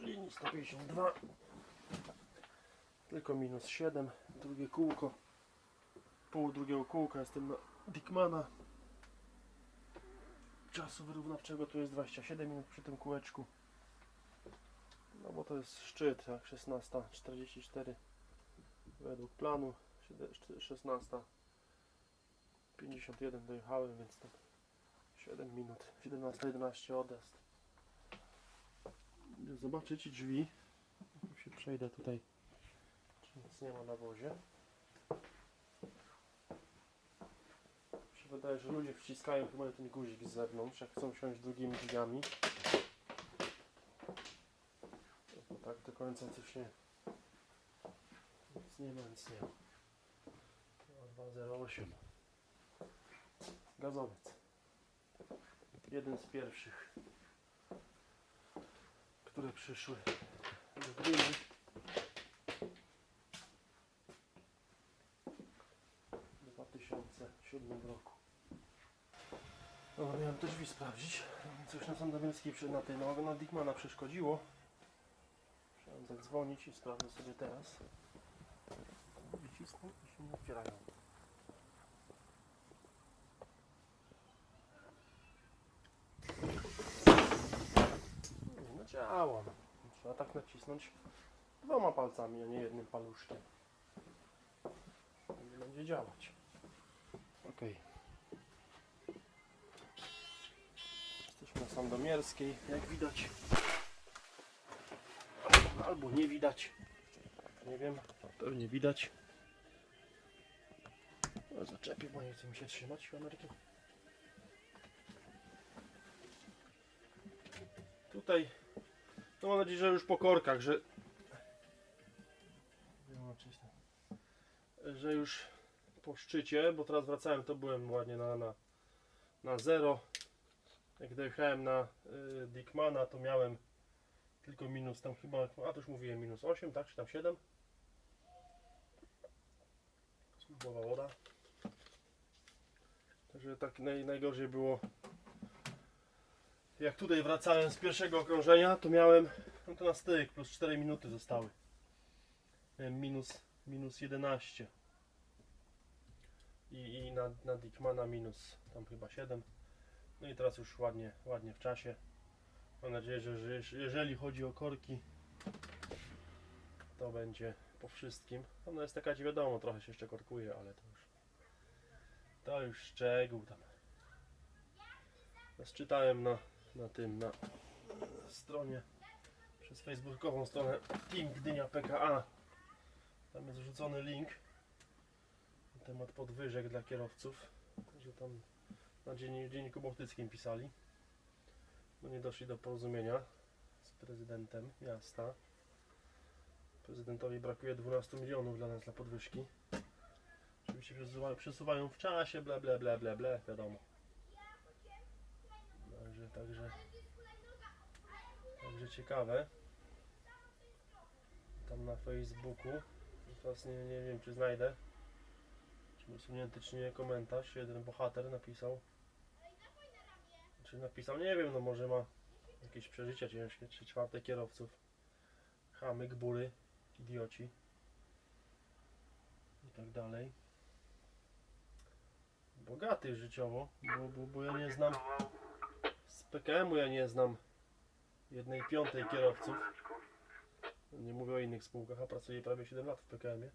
Linii 152. Tylko minus 7. Drugie kółko. Pół drugiego kółka. Jestem na Dickmana. Czasu wyrównawczego tu jest 27 minut przy tym kółeczku. No bo to jest szczyt, tak? 16.44 według planu. 16.51 dojechałem, więc tam 7 minut. 17.11 odjazd. Idę zobaczyć drzwi. Się przejdę tutaj. Czy nic nie ma na wozie. Mi się wydaje, że ludzie wciskają chyba ten guzik z zewnątrz, jak chcą wsiąść drugimi drzwiami. Tak do końca coś nie. Nic nie ma, nic nie ma. 208. Gazowiec. Jeden z pierwszych, które przyszły do gminy. W 2007 roku. No, miałem te drzwi sprawdzić. Coś na Sandomierskiej przy- na tej na, na Dickmana przeszkodziło. Musiałem zadzwonić i sprawdzę sobie teraz. Wycisnę i się nie otwierają. No działa. Trzeba tak nacisnąć dwoma palcami, a nie jednym paluszkiem. Wtedy będzie działać. Ok. Jesteśmy na Sandomierskiej, jak widać. Albo nie widać. Nie wiem, pewnie widać. No, zaczepię, bo nie chce mi się trzymać kamerki. Tutaj, no mam nadzieję, że już po korkach, że to. że już po szczycie, bo teraz wracałem, to byłem ładnie na, na, na zero. Jak dojechałem na y, Dickmana, to miałem tylko minus tam chyba, a to już mówiłem minus 8, tak? Czy tam 7? Smugowa woda. Także tak naj, najgorzej było. Jak tutaj wracałem z pierwszego okrążenia, to miałem no to na styk, plus 4 minuty zostały. Miałem minus, minus 11. I, i na, na Dickmana minus tam chyba 7. No i teraz już ładnie, ładnie w czasie. Mam nadzieję, że, że jeż- jeżeli chodzi o korki, to będzie po wszystkim. Ona jest taka, wiadomo, trochę się jeszcze korkuje, ale to już to już szczegół tam. Czytałem na, na tym, na stronie przez facebookową stronę Team Gdynia PKA. Tam jest wrzucony link na temat podwyżek dla kierowców. Że tam na dzienni- dzienniku bałtyckim pisali. No nie doszli do porozumienia z prezydentem miasta. Prezydentowi brakuje 12 milionów dla nas dla podwyżki. Oczywiście przesuwają, przesuwają w czasie, ble ble ble ble ble, wiadomo. Także, także, także ciekawe. Tam na Facebooku, teraz nie, nie wiem czy znajdę, czy usunięty czy nie komentarz, jeden bohater napisał. Czy napisał, nie wiem, no może ma jakieś przeżycia ciężkie, trzy czwarte kierowców. Chamy, gbury, idioci i tak dalej. Bogaty życiowo, bo, bo, bo ja nie znam PKM-u ja nie znam jednej piątej kierowców. Nie mówię o innych spółkach, a pracuję prawie 7 lat w PKM-ie.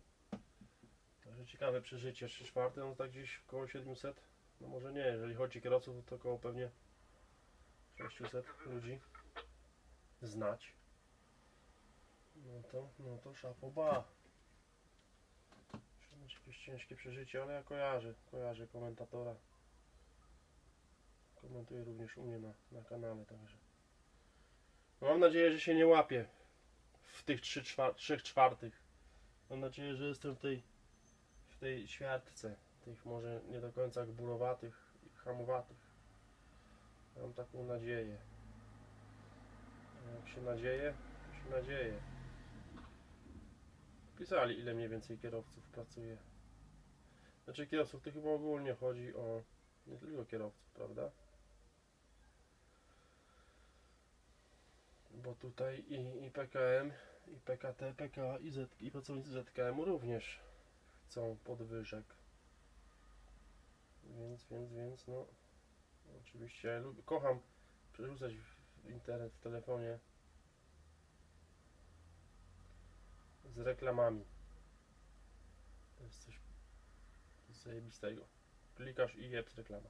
Także ciekawe przeżycie, 3 czwarte, no tak gdzieś około 700. No może nie, jeżeli chodzi o kierowców, to około pewnie 600 ludzi znać. No to, no to szapoba. Muszę mieć jakieś ciężkie przeżycie, ale ja kojarzę, kojarzę komentatora. Komentuje również u mnie na, na kanale, także. Mam nadzieję, że się nie łapie w tych 3 czwar- czwartych. Mam nadzieję, że jestem w tej, w tej świadce, tych może nie do końca gburowatych i hamowatych. Mam taką nadzieję. Jak się nadzieje, to się nadzieje. Pisali ile mniej więcej kierowców pracuje. Znaczy kierowców to chyba ogólnie chodzi o nie tylko kierowców, prawda? Bo tutaj i, i PKM, i PKT, PKA, i, Z, i pracownicy ZKM również chcą podwyżek. Więc, więc, więc, no, oczywiście lubię, kocham przerzucać w internet w telefonie z reklamami. To jest coś zajebistego. Klikasz i jeb reklama.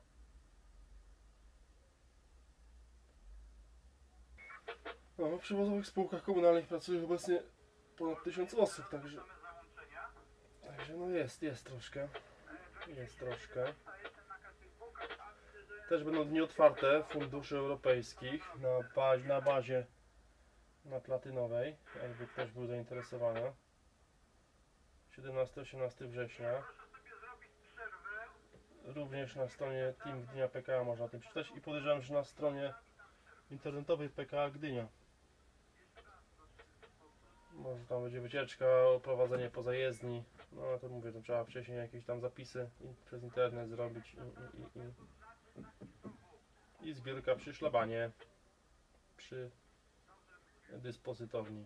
No, w przewozowych spółkach komunalnych pracuje obecnie ponad tysiąc osób, także... Także no jest, jest troszkę. Jest troszkę. Też będą dni otwarte funduszy europejskich na, ba na bazie na platynowej, jakby ktoś był zainteresowany. 17-18 września. Również na stronie Team Gdynia PKA można o tym przeczytać i podejrzewam, że na stronie internetowej PKA Gdynia. Może tam będzie wycieczka, prowadzenie poza jezdni. No ale to mówię, to trzeba wcześniej jakieś tam zapisy przez internet zrobić i, i, i, i, zbiórka przy szlabanie, przy dyspozytorni.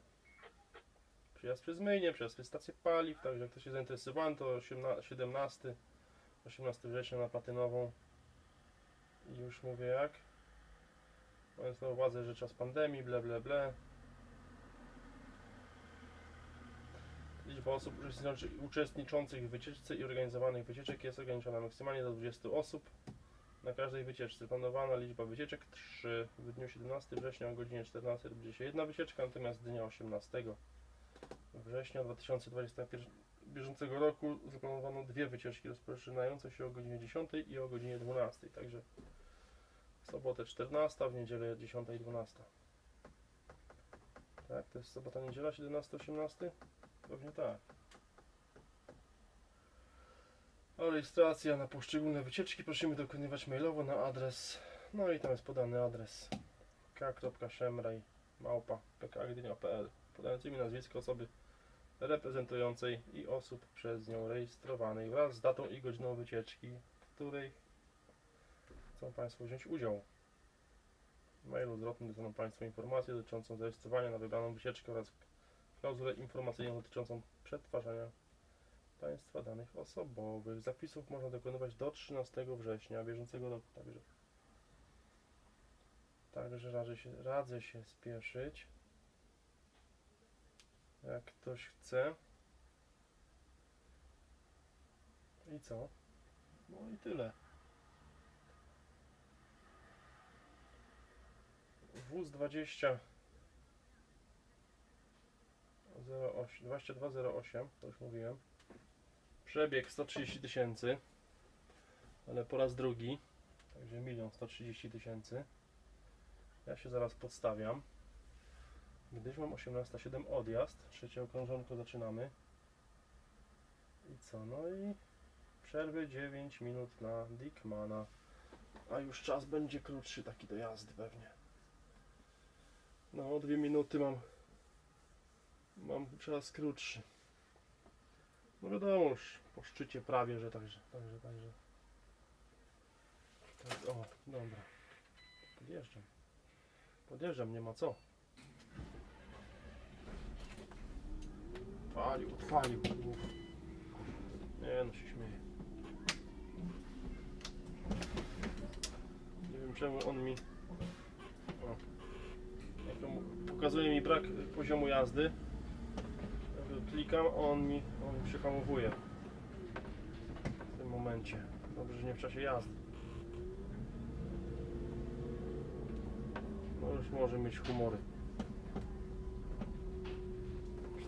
Przyjazd przez myjnie, przyjazd przez stację paliw, także jak ktoś się zainteresowany, to 18 17, 18 września na Platynową. I już mówię jak. Mając na uwadze, że czas pandemii, ble ble ble. Liczba osób uczestniczących- w wycieczce i organizowanych wycieczek jest ograniczona maksymalnie do 20 osób. Na każdej wycieczce planowana liczba wycieczek 3. W dniu 17 września o godzinie 14 odbędzie się jedna wycieczka, natomiast dnia 18 września 2021 bieżącego roku zaplanowano dwie wycieczki rozpoczynające się o godzinie 10 i o godzinie 12. Także w sobotę 14, w niedzielę 10 i 12. Tak, to jest sobota, niedziela 17-18? Pewnie tak. A rejestracja na poszczególne wycieczki prosimy dokonywać mailowo na adres, no i tam jest podany adres k.szemraj małpa podając imię, nazwisko osoby reprezentującej i osób przez nią rejestrowanej wraz z datą i godziną wycieczki, w której chcą Państwo wziąć udział. W mailu zwrotnym dostaną Państwo informację dotyczącą zarejestrowania na wybraną wycieczkę oraz klauzulę informacyjną dotyczącą przetwarzania Państwa danych osobowych. Zapisów można dokonywać do 13 września bieżącego roku, także także radzę się, radzę się spieszyć. Jak ktoś chce. I co? No i tyle. WUZ 20 08, 2208, to już mówiłem. Przebieg 130 tysięcy, ale po raz drugi, także milion 130 tysięcy. Ja się zaraz podstawiam. Gdyż mam 18.07 odjazd, trzecie okrążonko zaczynamy. I co? No i przerwy 9 minut na Dickmana. A już czas będzie krótszy taki do jazdy pewnie. No, dwie minuty mam. Mam czas krótszy. No wiadomo już, po szczycie prawie, że także, także, także. Tak, o, dobra. Podjeżdżam. Podjeżdżam, nie ma co. Odpalił, odpalił. Nie no się śmieje. Nie wiem czemu on mi... O. Pokazuje mi brak poziomu jazdy. Klikam, on mi, on mi przyhamowuje. W tym momencie. Dobrze, że nie w czasie jazdy. No już może mieć humory.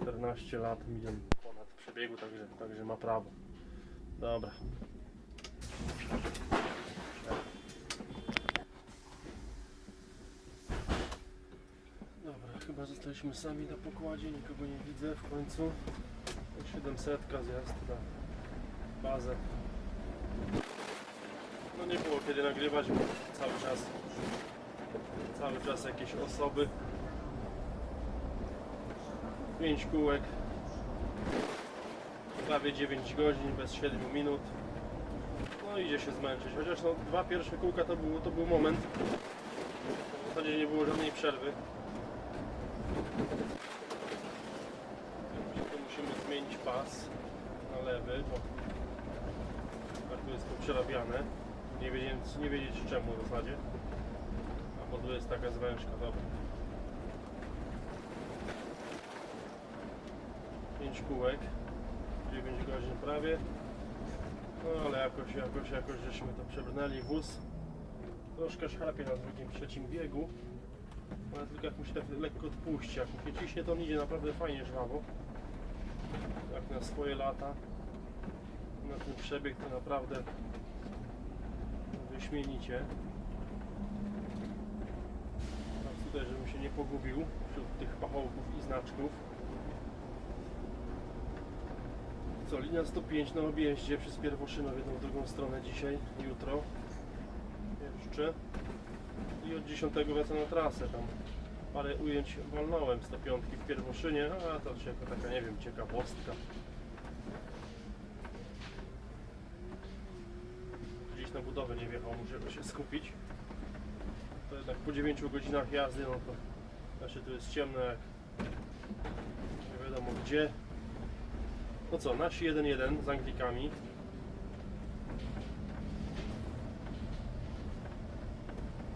14 lat, milion ponad przebiegu, także, także ma prawo. Dobra. Zostaliśmy sami na pokładzie, nikogo nie widzę w końcu. 700 zjazd na bazę. No nie było kiedy nagrywać, bo cały czas cały czas jakieś osoby. 5 kółek. Prawie 9 godzin bez 7 minut. No idzie się zmęczyć. Chociaż no, dwa pierwsze kółka to był, to był moment. W zasadzie nie było żadnej przerwy pas na lewy, bo tu jest poprzerabiane. Nie wiedzieć, nie wiedzieć czemu w zasadzie. A bo tu jest taka zwężka, dobra. 5 kółek, 9 godzin prawie. No ale jakoś, jakoś, jakoś żeśmy to przebrnęli. Wóz troszkę szarpie na drugim, trzecim biegu. Ale tylko jak musi tak lekko odpuścić, jak mu się ciśnie, to on idzie naprawdę fajnie żwawo. Jak na swoje lata. Na ten przebieg to naprawdę wyśmienicie. Tak tutaj, żebym się nie pogubił wśród tych pachołków i znaczków. Co, linia 105 na objeździe przez Pierwoszyno w jedną w drugą stronę dzisiaj, jutro. Jeszcze. I od 10 wracam na trasę tam. Parę ujęć walnąłem 105 w Pierwoszynie, a to się jako taka, nie wiem, ciekawostka. Gdzieś na budowę nie wjechał, muszę się skupić. To jednak po 9 godzinach jazdy, no to znaczy tu jest ciemno jak nie wiadomo gdzie. No co, nasi 1-1 z Anglikami.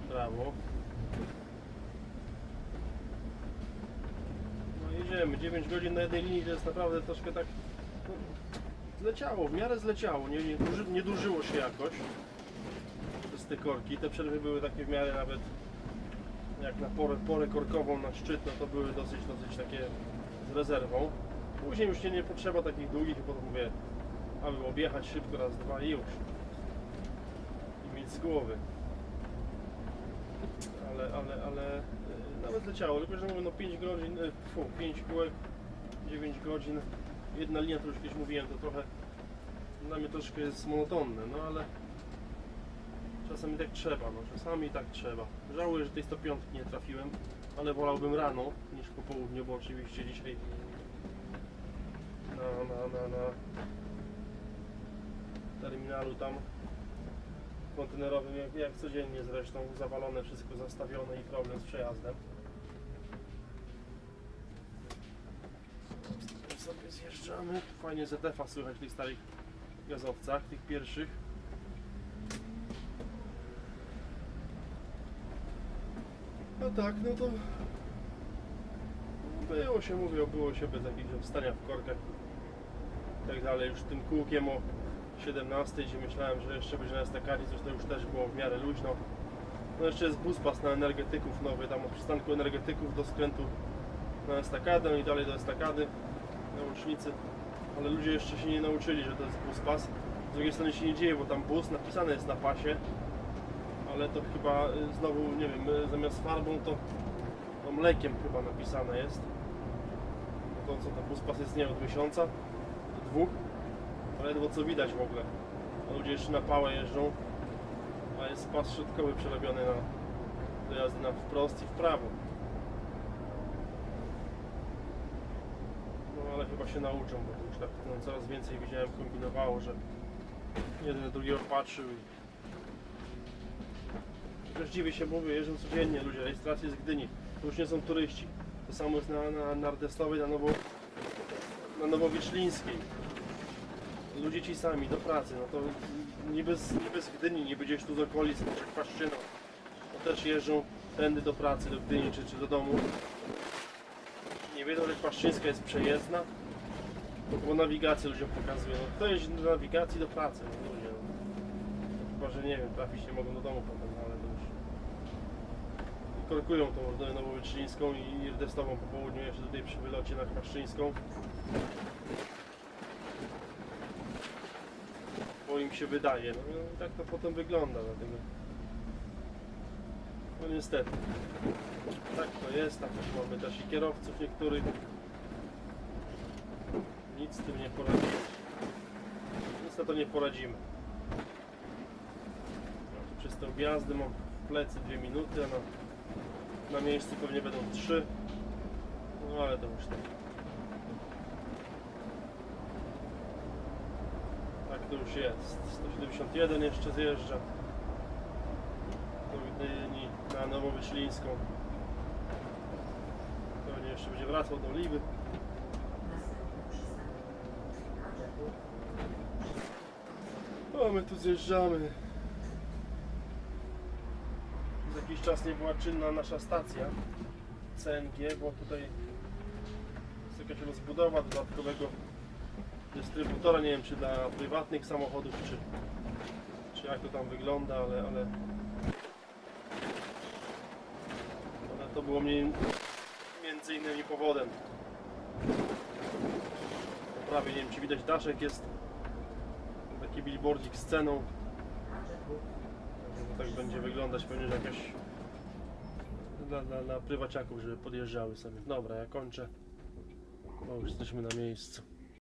Brawo. Jedziemy, 9 godzin na jednej linii to jest naprawdę troszkę tak... No, zleciało, w miarę zleciało, nie, nie, duży, nie dłużyło się jakoś przez te korki. Te przerwy były takie w miarę nawet jak na porę, porę korkową na szczyt, no to były dosyć, dosyć takie z rezerwą. Później już nie, nie potrzeba takich długich, bo to mówię, aby objechać szybko raz, dwa i już. I mieć z głowy. Ale, ale, ale e, nawet leciało, tylko że mówię, no 5 godzin, e, fu, 5 kółek, 9 godzin, jedna linia, to już kiedyś mówiłem, to trochę dla mnie troszkę jest monotonne, no ale czasami tak trzeba, no czasami tak trzeba. Żałuję, że tej 105 nie trafiłem, ale wolałbym rano niż po południu, bo oczywiście dzisiaj na, na, na, na terminalu tam kontenerowym, jak, jak codziennie zresztą, zawalone wszystko, zastawione i problem z przejazdem. I sobie zjeżdżamy. Fajnie ZF-a słychać w tych starych gazowcach, tych pierwszych. No tak, no to było się, mówię, było się bez jakiegoś wstania w korkach i tak dalej. Już tym kółkiem o 17, gdzie myślałem, że jeszcze będzie na estakadie, zresztą już też było w miarę luźno. No jeszcze jest buspas na energetyków nowy, tam od przystanku energetyków do skrętu na estakadę, no i dalej do estakady, na łucznicy. Ale ludzie jeszcze się nie nauczyli, że to jest buspas. Z drugiej strony się nie dzieje, bo tam bus napisane jest na pasie, ale to chyba y, znowu, nie wiem, y, zamiast farbą to, to mlekiem chyba napisane jest. No to co, to buspas jest nie od miesiąca, do dwóch, ledwo co widać w ogóle. Ludzie jeszcze na pałę jeżdżą, a jest pas środkowy przerobiony na do jazdy na wprost i w prawo. No ale chyba się nauczą, bo już tak no, coraz więcej widziałem kombinowało, że jeden na drugiego patrzył i dziwię się, mówię, jeżdżą codziennie ludzie, rejestracje z Gdyni, to już nie są turyści. To samo jest na, na Nardestowej, na, Nowo, na Nowowiczlińskiej. Ludzie ci sami do pracy, no to niby z, niby z Gdyni, niby gdzieś tu z okolic, czy Paszczyno. To też jeżdżą tędy do pracy, do Gdyni czy, czy do domu. Nie wiedzą, że Paszczyńska jest przejezdna, bo nawigację ludziom pokazuje. No, kto jeździ do nawigacji do pracy? No, ludzie, no. Chyba, że nie wiem, trafić nie mogą do domu potem, no, ale to już korkują tą Nowowyczyńską i Irdestową po południu jeszcze tutaj przy wylocie na Paszczyńską. Im się wydaje. No, i tak to potem wygląda dlatego. No niestety. Tak to jest, tak też mamy też i kierowców niektórych. Nic z tym nie poradzimy. Nic na to nie poradzimy. No, przez te objazdy mam w plecy dwie minuty, a na, na miejscu pewnie będą trzy. No ale to już tak. to już jest. 171 jeszcze zjeżdża do Gdyni na Nową Wyślińską. Pewnie jeszcze będzie wracał do Liwy. O, my tu zjeżdżamy. Przez jakiś czas nie była czynna nasza stacja CNG, bo tutaj jest jakaś rozbudowa dodatkowego dystrybutora. Nie wiem, czy dla prywatnych samochodów, czy, czy jak to tam wygląda, ale, ale, ale to było mnie między innymi powodem. Prawie nie wiem, czy widać daszek jest taki billboardzik z ceną. Tak będzie wyglądać pewnie, jakaś dla, dla, dla prywaciaków, żeby podjeżdżały sobie. Dobra, ja kończę. Bo już jesteśmy na miejscu.